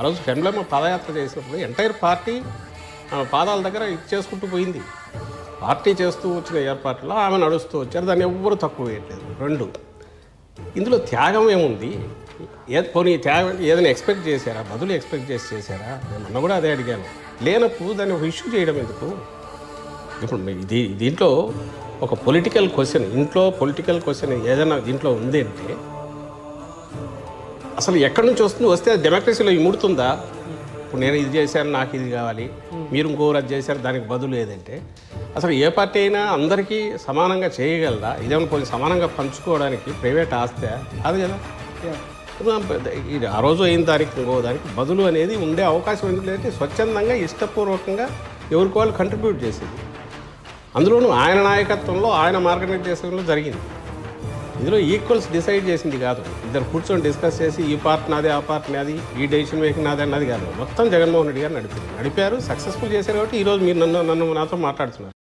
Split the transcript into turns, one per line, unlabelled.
ఆ రోజు షెండ్లమ్మ పాదయాత్ర చేసినప్పుడు ఎంటైర్ పార్టీ ఆమె పాదాల దగ్గర ఇచ్చేసుకుంటూ పోయింది. పార్టీ చేస్తూ వచ్చిన ఏర్పాట్లో ఆమె నడుస్తూ వచ్చారు. దాన్ని ఎవ్వరూ తక్కువ వేయట్లేదు. రెండు ఇందులో త్యాగం ఏముంది? ఏ పోనీ త్యాగం ఏదైనా ఎక్స్పెక్ట్ చేశారా? బదులు ఎక్స్పెక్ట్ చేసి చేశారా? నేను మొన్న కూడా అదే అడిగాను. లేనప్పుడు దాన్ని ఒక ఇష్యూ చేయడం ఎందుకు? ఇప్పుడు ఇది దీంట్లో ఒక పొలిటికల్ క్వశ్చన్ ఇంట్లో పొలిటికల్ క్వశ్చన్ ఏదైనా దీంట్లో ఉంది అంటే అసలు ఎక్కడి నుంచి వస్తుంది? వస్తే అది డెమోక్రసీలో ఇముడుతుందా? ఇప్పుడు నేను ఇది చేశాను నాకు ఇది కావాలి. మీరు ఇంకోరు అది చేశారు దానికి బదులు ఏదంటే అసలు ఏ పార్టీ అయినా అందరికీ సమానంగా చేయగలరా ఇదేమో కొంచెం సమానంగా పంచుకోవడానికి ప్రైవేట్ ఆస్తే అది కదా? ఇది ఆ రోజు అయిన దానికి ఇంకో దానికి బదులు అనేది ఉండే అవకాశం ఎందుకు లేదంటే స్వచ్ఛందంగా ఇష్టపూర్వకంగా ఎవరికి వాళ్ళు కంట్రిబ్యూట్ చేసేది. అందులోనూ ఆయన నాయకత్వంలో ఆయన మార్గనిర్దేశంలో జరిగింది. ఇందులో ఈక్వల్స్ డిసైడ్ చేసింది కాదు. ఇద్దరు కూర్చొని డిస్కస్ చేసి ఈ పార్ట్ నాది ఆ పార్ట్ నాది ఈ డెసిషన్ మేకింగ్ నాది అన్నది కాదు. మొత్తం జగన్మోహన్ రెడ్డి గారు నడిపారు. నడిపారు సక్సెస్ఫుల్ చేశారు కాబట్టి ఈరోజు మీరు నన్ను నన్ను నాతో మాట్లాడుతున్నారు.